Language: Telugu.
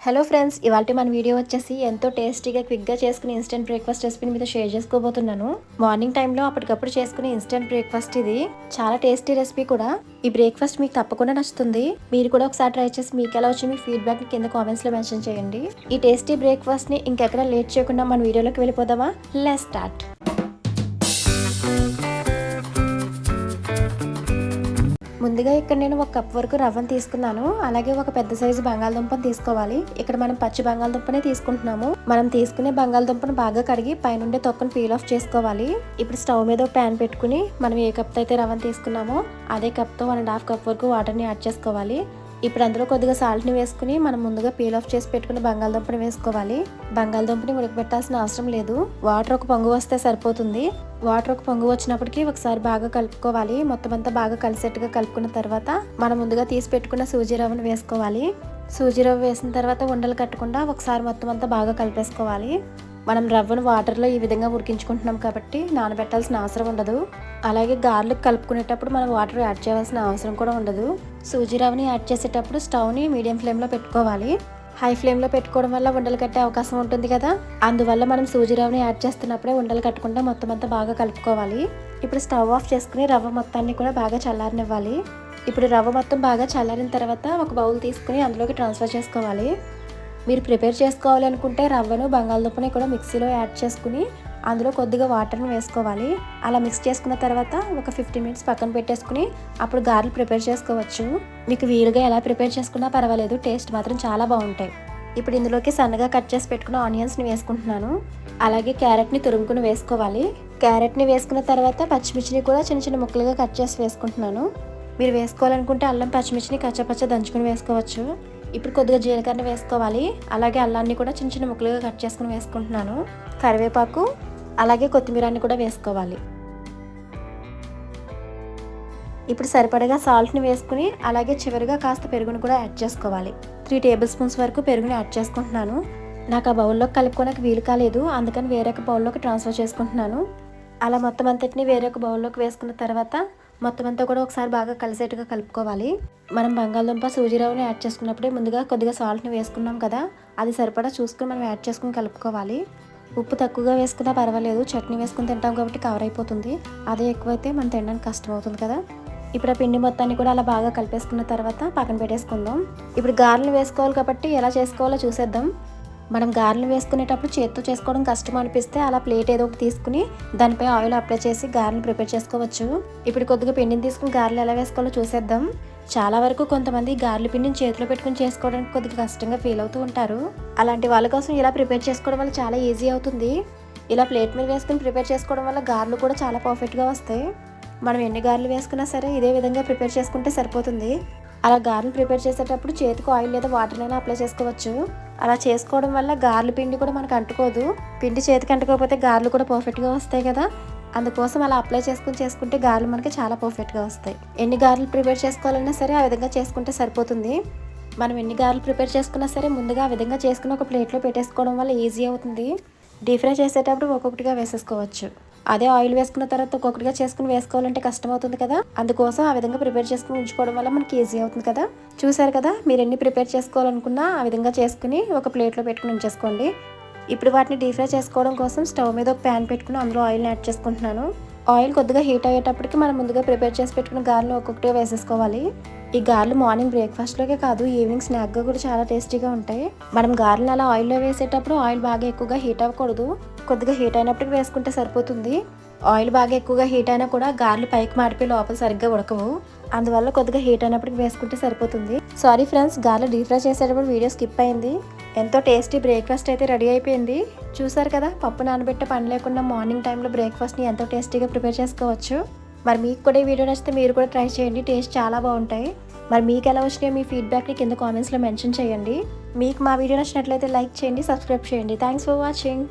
హలో ఫ్రెండ్స్ ఇవాళ మన వీడియో వచ్చేసి ఎంతో టేస్టీగా క్విక్గా చేసుకుని ఇన్స్టెంట్ బ్రేక్ఫాస్ట్ రెసిపీని మీద షేర్ చేసుకోబోతున్నాను. మార్నింగ్ టైంలో అప్పటికప్పుడు చేసుకునే ఇన్స్టెంట్ బ్రేక్ఫాస్ట్ ఇది. చాలా టేస్టీ రెసిపీ కూడా. ఈ బ్రేక్ఫాస్ట్ మీకు తప్పకుండా నచ్చుతుంది. మీరు కూడా ఒకసారి ట్రై చేసి మీకు ఎలా వచ్చి మీ ఫీడ్బ్యాక్ కింద కామెంట్స్లో మెన్షన్ చేయండి. ఈ టేస్టీ బ్రేక్ఫాస్ట్ని ఇంకెక్కడ లేట్ చేయకుండా మన వీడియోలోకి వెళ్ళిపోదామా? లెస్ స్టార్ట్ ముందుగా ఇక్కడ నేను ఒక కప్ వరకు రవ్వను తీసుకున్నాను. అలాగే ఒక పెద్ద సైజు బంగాళదుంపను తీసుకోవాలి. ఇక్కడ మనం పచ్చి బంగాళదుంపనే తీసుకుంటున్నాము. మనం తీసుకునే బంగాళదుంపను బాగా కడిగి పైనుండే తొక్కను పీల్ ఆఫ్ చేసుకోవాలి. ఇప్పుడు స్టవ్ మీద ఒక ప్యాన్ పెట్టుకుని మనం ఏ కప్తో అయితే రవ్వను తీసుకున్నామో అదే కప్తో వన్ అండ్ హాఫ్ కప్ వరకు వాటర్ని యాడ్ చేసుకోవాలి. ఇప్పుడు అందులో కొద్దిగా సాల్ట్ని వేసుకుని మనం ముందుగా పీల్ ఆఫ్ చేసి పెట్టుకున్న బంగాళదుంపని వేసుకోవాలి. బంగాళదుంపని ఉడకబెట్టాల్సిన అవసరం లేదు. వాటర్ ఒక పొంగు వస్తే సరిపోతుంది. వాటర్ ఒక పొంగు వచ్చినప్పటికీ ఒకసారి బాగా కలుపుకోవాలి. మొత్తం అంతా బాగా కలిసేట్టుగా కలుపుకున్న తర్వాత మనం ముందుగా తీసి పెట్టుకున్న సూజీ రవ్వను వేసుకోవాలి. సూజీ రవ్వ వేసిన తర్వాత ఉండలు కట్టకుండా ఒకసారి మొత్తం అంతా బాగా కలిపేసుకోవాలి. మనం రవ్వను వాటర్లో ఈ విధంగా ఉడికించుకుంటున్నాం కాబట్టి నానబెట్టాల్సిన అవసరం ఉండదు. అలాగే గార్లిక్ కలుపుకునేటప్పుడు మనం వాటర్ యాడ్ చేయాల్సిన అవసరం కూడా ఉండదు. సూజీ రవ్వని యాడ్ చేసేటప్పుడు స్టవ్ని మీడియం ఫ్లేమ్లో పెట్టుకోవాలి. హై ఫ్లేమ్లో పెట్టుకోవడం వల్ల ఉండలు కట్టే అవకాశం ఉంటుంది కదా? అందువల్ల మనం సూజీ రవ్వని యాడ్ చేస్తున్నప్పుడే ఉండలు కట్టకుండా మొత్తం అంతా బాగా కలుపుకోవాలి. ఇప్పుడు స్టవ్ ఆఫ్ చేసుకుని రవ్వ మొత్తాన్ని కూడా బాగా చల్లారనివ్వాలి. ఇప్పుడు రవ్వ మొత్తం బాగా చల్లారిన తర్వాత ఒక బౌల్ తీసుకుని అందులోకి ట్రాన్స్ఫర్ చేసుకోవాలి. మీరు ప్రిపేర్ చేసుకోవాలి అనుకుంటే రవ్వను బంగాళదుంపని కూడా మిక్సీలో యాడ్ చేసుకుని అందులో కొద్దిగా వాటర్ని వేసుకోవాలి. అలా మిక్స్ చేసుకున్న తర్వాత ఒక ఫిఫ్టీ మినిట్స్ పక్కన పెట్టేసుకుని అప్పుడు గారెలు ప్రిపేర్ చేసుకోవచ్చు. మీకు వీలుగా ఎలా ప్రిపేర్ చేసుకున్నా పర్వాలేదు టేస్ట్ మాత్రం చాలా బాగుంటాయి. ఇప్పుడు ఇందులోకి సన్నగా కట్ చేసి పెట్టుకున్న ఆనియన్స్ని వేసుకుంటున్నాను. అలాగే క్యారెట్ని తురుముకుని వేసుకోవాలి. క్యారెట్ని వేసుకున్న తర్వాత పచ్చిమిర్చిని కూడా చిన్న చిన్న ముక్కలుగా కట్ చేసి వేసుకుంటున్నాను. మీరు వేసుకోవాలనుకుంటే అల్లం పచ్చిమిర్చిని కచ్చపచ్చ దంచుకుని వేసుకోవచ్చు. ఇప్పుడు కొద్దిగా జీలకర్ర వేసుకోవాలి. అలాగే అల్లాన్ని కూడా చిన్న చిన్న ముక్కలుగా కట్ చేసుకుని వేసుకుంటున్నాను. కరివేపాకు అలాగే కొత్తిమీరాన్ని కూడా వేసుకోవాలి. ఇప్పుడు సరిపడగా సాల్ట్ని వేసుకుని అలాగే చివరిగా కాస్త పెరుగును కూడా యాడ్ చేసుకోవాలి. త్రీ టేబుల్ స్పూన్స్ వరకు పెరుగుని యాడ్ చేసుకుంటున్నాను. నాకు ఆ బౌల్లోకి కలుపుకోవడానికి వీలు కాలేదు. అందుకని వేరొక బౌల్లోకి ట్రాన్స్ఫర్ చేసుకుంటున్నాను. అలా మొత్తం అంతటిని వేరొక బౌల్లోకి వేసుకున్న తర్వాత మొత్తం అంతా కూడా ఒకసారి బాగా కలిసేట్టుగా కలుపుకోవాలి. మనం బంగాళదుంప సూజీరావుని యాడ్ చేసుకున్నప్పుడే ముందుగా కొద్దిగా సాల్ట్ని వేసుకున్నాం కదా అది సరిపడా చూసుకుని మనం యాడ్ చేసుకుని కలుపుకోవాలి. ఉప్పు తక్కువగా వేసుకున్నా పర్వాలేదు చట్నీ వేసుకుని తింటాం కాబట్టి కవర్ అయిపోతుంది. అదే ఎక్కువైతే మనం తినడానికి కష్టం అవుతుంది కదా. ఇప్పుడు ఆ పిండి మొత్తాన్ని కూడా అలా బాగా కలిపేసుకున్న తర్వాత పక్కన పెట్టేసుకుందాం. ఇప్పుడు గారెలు వేసుకోవాలి కాబట్టి ఎలా చేసుకోవాలో చూసేద్దాం. మనం గారెలు వేసుకునేటప్పుడు చేత్తో చేసుకోవడం కష్టం అనిపిస్తే అలా ప్లేట్ ఏదో ఒకటి తీసుకుని దానిపై ఆయిల్ అప్లై చేసి గారెలు ప్రిపేర్ చేసుకోవచ్చు. ఇప్పుడు కొద్దిగా పిండిని తీసుకుని గారెలు ఎలా వేసుకోవాలో చూసేద్దాం. చాలా వరకు కొంతమంది గారెల పిండిని చేతిలో పెట్టుకుని చేసుకోవడానికి కొద్దిగా కష్టంగా ఫీల్ అవుతూ ఉంటారు. అలాంటి వాళ్ళ కోసం ఇలా ప్రిపేర్ చేసుకోవడం వల్ల చాలా ఈజీ అవుతుంది. ఇలా ప్లేట్ మీద వేసుకుని ప్రిపేర్ చేసుకోవడం వల్ల గారెలు కూడా చాలా పర్ఫెక్ట్గా వస్తాయి. మనం ఎన్ని గారెలు వేసుకున్నా సరే ఇదే విధంగా ప్రిపేర్ చేసుకుంటే సరిపోతుంది. అలా గారెలు ప్రిపేర్ చేసేటప్పుడు చేతికి ఆయిల్ లేదా వాటర్ అయినా అప్లై చేసుకోవచ్చు. అలా చేసుకోవడం వల్ల గార్లు పిండి కూడా మనకు అంటుకోదు. పిండి చేతికి అంటుకోకపోతే గార్లు కూడా పర్ఫెక్ట్గా వస్తాయి కదా. అందుకోసం అలా అప్లై చేసుకుని చేసుకుంటే గార్లు మనకి చాలా పర్ఫెక్ట్గా వస్తాయి. ఎన్ని గారెలు ప్రిపేర్ చేసుకోవాలన్నా సరే ఆ విధంగా చేసుకుంటే సరిపోతుంది. మనం ఎన్ని గార్లు ప్రిపేర్ చేసుకున్నా సరే ముందుగా ఆ విధంగా చేసుకుని ఒక ప్లేట్లో పెట్టేసుకోవడం వల్ల ఈజీ అవుతుంది. డీప్ ఫ్రై చేసేటప్పుడు ఒక్కొక్కటిగా వేసేసుకోవచ్చు. అదే ఆయిల్ వేసుకున్న తర్వాత ఒక్కొక్కటిగా చేసుకుని వేసుకోవాలంటే కష్టం అవుతుంది కదా. అందుకోసం ఆ విధంగా ప్రిపేర్ చేసుకుని ఉంచుకోవడం వల్ల మనకి ఈజీ అవుతుంది కదా. చూసారు కదా మీరు ఎన్ని ప్రిపేర్ చేసుకోవాలనుకున్నా ఆ విధంగా చేసుకుని ఒక ప్లేట్లో పెట్టుకుని ఉంచేసుకోండి. ఇప్పుడు వాటిని డీప్ ఫ్రై చేసుకోవడం కోసం స్టవ్ మీద ఒక ప్యాన్ పెట్టుకుని అందులో ఆయిల్ని యాడ్ చేసుకుంటున్నాను. ఆయిల్ కొద్దిగా హీట్ అయ్యేటప్పటికి మనం ముందుగా ప్రిపేర్ చేసి పెట్టుకున్న గారెలు ఒక్కొక్కటే వేసేసుకోవాలి. ఈ గారెలు మార్నింగ్ బ్రేక్ఫాస్ట్లోకే కాదు ఈవినింగ్ స్నాక్గా కూడా చాలా టేస్టీగా ఉంటాయి. మనం గారెలు అలా ఆయిల్లో వేసేటప్పుడు ఆయిల్ బాగా ఎక్కువగా హీట్ అవ్వకూడదు. కొద్దిగా హీట్ అయినప్పటికి వేసుకుంటే సరిపోతుంది. ఆయిల్ బాగా ఎక్కువగా హీట్ అయినా కూడా గారెలు పైకి మాడిపోయి లోపల సరిగ్గా ఉడకవు. అందువల్ల కొద్దిగా హీట్ అయినప్పటికి వేసుకుంటే సరిపోతుంది. సారీ ఫ్రెండ్స్ గారెలు డీప్ ఫ్రై చేసేటప్పుడు వీడియో స్కిప్ అయింది. ఎంతో టేస్టీ బ్రేక్ఫాస్ట్ అయితే రెడీ అయిపోయింది. చూసారు కదా పప్పు నానబెట్టే పని లేకుండా మార్నింగ్ టైంలో బ్రేక్ఫాస్ట్ని ఎంతో టేస్టీగా ప్రిపేర్ చేసుకోవచ్చు. మరి మీకు కూడా ఈ వీడియో నచ్చితే మీరు కూడా ట్రై చేయండి టేస్ట్ చాలా బాగుంటాయి. మరి మీకు ఎలా వచ్చినాయో మీ ఫీడ్బ్యాక్ని కింద కామెంట్స్లో మెన్షన్ చేయండి. మీకు మా వీడియో నచ్చినట్లయితే లైక్ చేయండి సబ్స్క్రైబ్ చేయండి. Thanks for watching.